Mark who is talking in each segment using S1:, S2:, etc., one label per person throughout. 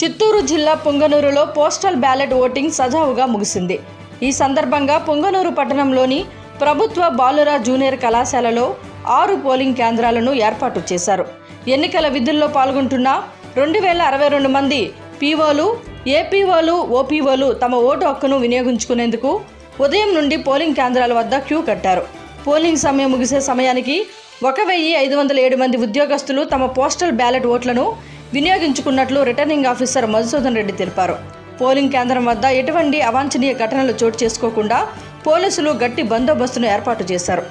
S1: చిత్తూరు జిల్లా పుంగనూరులో postal ballot voting సజావుగా ముగిసింది. ఈ సందర్భంగా పుంగనూరు పట్టణంలోని ప్రభుత్వ బాలుర జూనియర్ కళాశాలలో ఆరు పోలింగ్ కేంద్రాలను ఏర్పాటు చేశారు. ఎన్నికల విధుల్లో పాల్గొంటున్న రెండు వేల అరవై రెండు మంది పీఓలు ఏపీఓలు ఓపీఓలు తమ ఓటు హక్కును వినియోగించుకునేందుకు ఉదయం నుండి పోలింగ్ కేంద్రాల వద్ద క్యూ కట్టారు. పోలింగ్ సమయం ముగిసే సమయానికి ఒక వెయ్యి ఐదు వందల ఏడు మంది ఉద్యోగస్తులు తమ పోస్టల్ బ్యాలెట్ ఓట్లను వినియోగించుకున్నట్లు రిటర్నింగ్ ఆఫీసర్ మధుసూదన్ రెడ్డి తెలిపారు. పోలింగ్ కేంద్రం వద్ద ఎటువంటి అవాంఛనీయ ఘటనలు చోటు చేసుకోకుండా పోలీసులు గట్టి బందోబస్తును ఏర్పాటు చేశారు.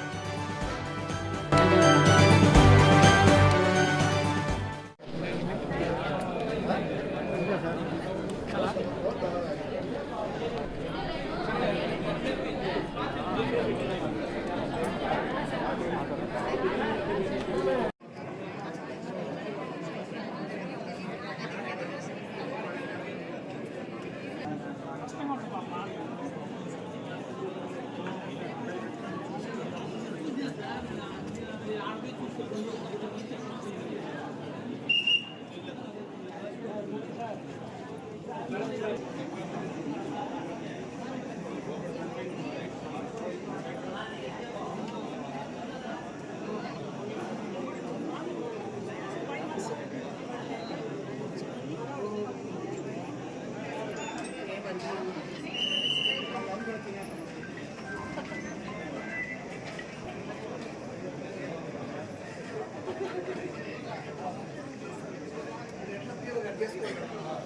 S1: respeito.